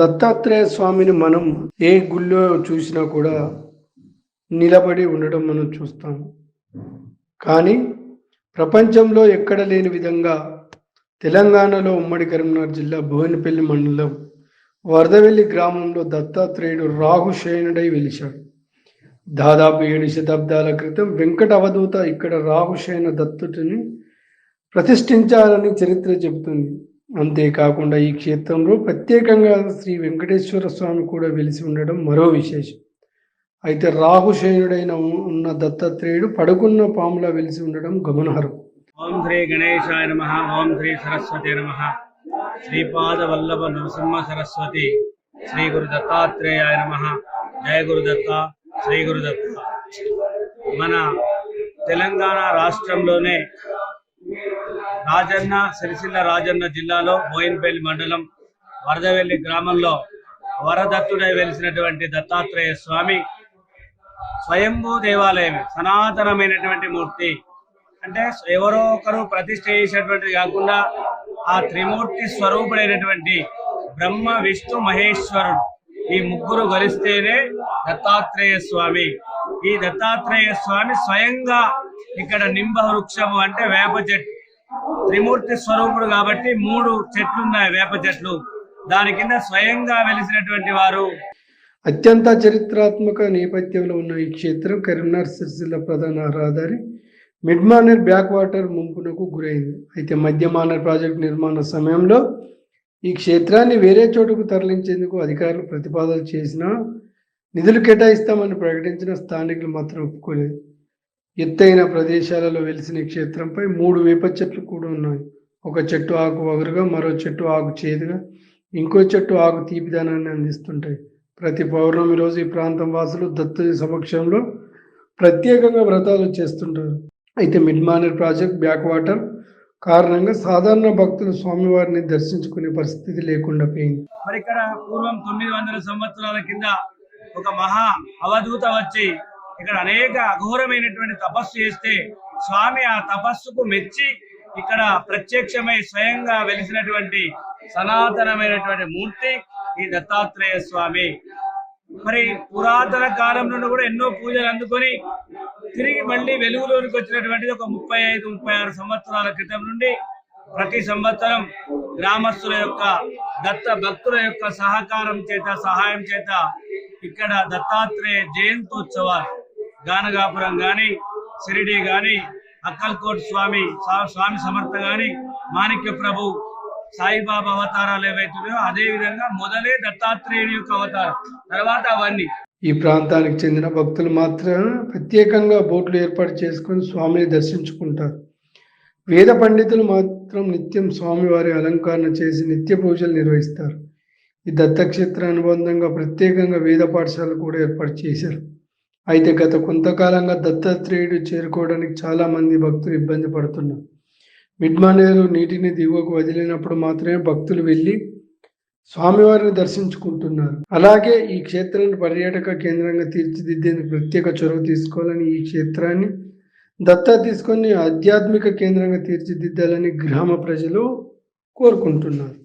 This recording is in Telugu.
దత్తాత్రేయ స్వామిని మనం ఏ గుళ్ళో చూసినా కూడా నిలబడి ఉండడం మనం చూస్తాం. కానీ ప్రపంచంలో ఎక్కడ లేని విధంగా తెలంగాణలో ఉమ్మడి కరీంనగర్ జిల్లా భువనపల్లి మండలం వరదవెల్లి గ్రామంలో దత్తాత్రేయుడు రాహుశయనుడై వెలిశాడు. దాదాపు ఏడు శతాబ్దాల క్రితం వెంకట అవధూత ఇక్కడ రాహుశయన దత్తుడిని ప్రతిష్ఠించాలని చరిత్ర చెబుతుంది. అంతేకాకుండా ఈ క్షేత్రంలో ప్రత్యేకంగా శ్రీ వెంకటేశ్వర స్వామి కూడా వెలిసి ఉండడం మరో విశేషం. అయితే రాహుశయనుడైన ఉన్న దత్తాత్రేయుడు పడుకున్న పాములా వెలిసి ఉండడం గమనార్హం. ఓం శ్రీ గణేశాయ నమ ఓం శ్రీ సరస్వతి నమ. శ్రీపాద వల్లభ నరసింహ సరస్వతి శ్రీ గురు దత్తాత్రేయాయ నమ. జయ గురు దత్త శ్రీ గురు దత్త. మన తెలంగాణ రాష్ట్రంలోనే రాజన్న సిరిసిల్ల రాజన్న జిల్లాలో బోయిన్పల్లి మండలం వరదవెల్లి గ్రామంలో వరదత్తుడై వెలిసినటువంటి దత్తాత్రేయ స్వామి స్వయంభూ దేవాలయం సనాతనమైనటువంటి మూర్తి. అంటే ఎవరో ఒకరు ప్రతిష్ఠ చేసినటువంటిది కాకుండా ఆ త్రిమూర్తి స్వరూపుడైనటువంటి బ్రహ్మ విష్ణు మహేశ్వరుడు ఈ ముగ్గురు కలిస్తేనే దత్తాత్రేయ స్వామి. ఈ దత్తాత్రేయ స్వామి స్వయంగా ఇక్కడ నింబ వృక్షము అంటే వేప చెట్టు త్రిమూర్తి స్వరూపుడు కాబట్టి మూడు చెట్లు ఉన్నాయి వేప చెట్లు. దాని కింద స్వయంగా వెలిసినటువంటి వారు. అత్యంత చరిత్రాత్మక నేపథ్యంలో ఉన్న ఈ క్షేత్రం కరీంనగర్ సిరిసిల్ల ప్రధాన రహదారి మిడ్మానర్ బ్యాక్ వాటర్ ముంపునకు గురైంది. అయితే మధ్య మానర్ ప్రాజెక్టు నిర్మాణ సమయంలో ఈ క్షేత్రాన్ని వేరే చోటుకు తరలించేందుకు అధికారులు ప్రతిపాదన చేసినా నిధులు కేటాయిస్తామని ప్రకటించిన స్థానికులు మాత్రం ఒప్పుకోలేదు. ఎత్తైన ప్రదేశాలలో వెలిసిన క్షేత్రంపై మూడు వేప చెట్లు కూడా ఉన్నాయి. ఒక చెట్టు ఆకు వగరుగా మరో చెట్టు ఆకు చేదుగా ఇంకో చెట్టు ఆకు తీపిదనాన్ని అందిస్తుంటాయి. ప్రతి పౌర్ణమి రోజు ఈ ప్రాంతం వాసులు దత్తు సమక్షంలో ప్రత్యేకంగా వ్రతాలు చేస్తుంటారు. అయితే మిడ్మానర్ ప్రాజెక్ట్ బ్యాక్ వాటర్ కారణంగా సాధారణ భక్తులు స్వామివారిని దర్శించుకునే పరిస్థితి లేకుండా పోయింది. మరి ఇక్కడ పూర్వం తొమ్మిది వందల సంవత్సరాల కింద ఒక మహా అవధూత వచ్చి ఇక్కడ అనేక అఘోరమైనటువంటి తపస్సు చేస్తే స్వామి ఆ తపస్సుకు మెచ్చి ఇక్కడ ప్రత్యక్షమై స్వయంగా వెలిసినటువంటి సనాతనమైనటువంటి మూర్తి ఈ దత్తాత్రేయ స్వామి. మరి పురాతన కాలం నుండి కూడా ఎన్నో పూజలు అందుకొని తిరిగి మళ్ళీ వెలుగులోనికి వచ్చినటువంటిది ఒక ముప్పై ఐదు ముప్పై ఆరు సంవత్సరాల క్రితం నుండి ప్రతి సంవత్సరం గ్రామస్తుల యొక్క దత్త భక్తుల యొక్క సహకారం చేత సహాయం చేత ఇక్కడ దత్తాత్రేయ జయంతోత్సవాలు గానగాపురం గాని సిరిడి గాని అక్కల్కోట్ స్వామి స్వామి సమర్థ గాని మాణిక్య ప్రభు సాయిబాబా అవతారాలు ఏవైతున్నాయో అదేవిధంగా మొదలే దత్తాత్రేయుని యొక్క అవతారం. తర్వాత అవన్నీ. ఈ ప్రాంతానికి చెందిన భక్తులు మాత్రం ప్రత్యేకంగా బోట్లు ఏర్పాటు చేసుకొని స్వామిని దర్శించుకుంటారు. వేద పండితులు మాత్రం నిత్యం స్వామివారి అలంకరణ చేసి నిత్య పూజలు నిర్వహిస్తారు. ఈ దత్తక్షేత్ర అనుబంధంగా ప్రత్యేకంగా వేద పాఠశాలలు కూడా ఏర్పాటు చేశారు. అయితే గత కొంతకాలంగా దత్తాత్రేయుడు చేరుకోవడానికి చాలా మంది భక్తులు ఇబ్బంది పడుతున్నారు. మిడ్మానేరు నీటిని దిగువకు వదిలినప్పుడు మాత్రమే భక్తులు వెళ్ళి స్వామివారిని దర్శించుకుంటున్నారు. అలాగే ఈ క్షేత్రాన్ని పర్యాటక కేంద్రంగా తీర్చిదిద్దేందుకు ప్రత్యేక చొరవ తీసుకోవాలని ఈ క్షేత్రాన్ని దత్తా తీసుకొని ఆధ్యాత్మిక కేంద్రంగా తీర్చిదిద్దాలని గ్రామ ప్రజలు కోరుకుంటున్నారు.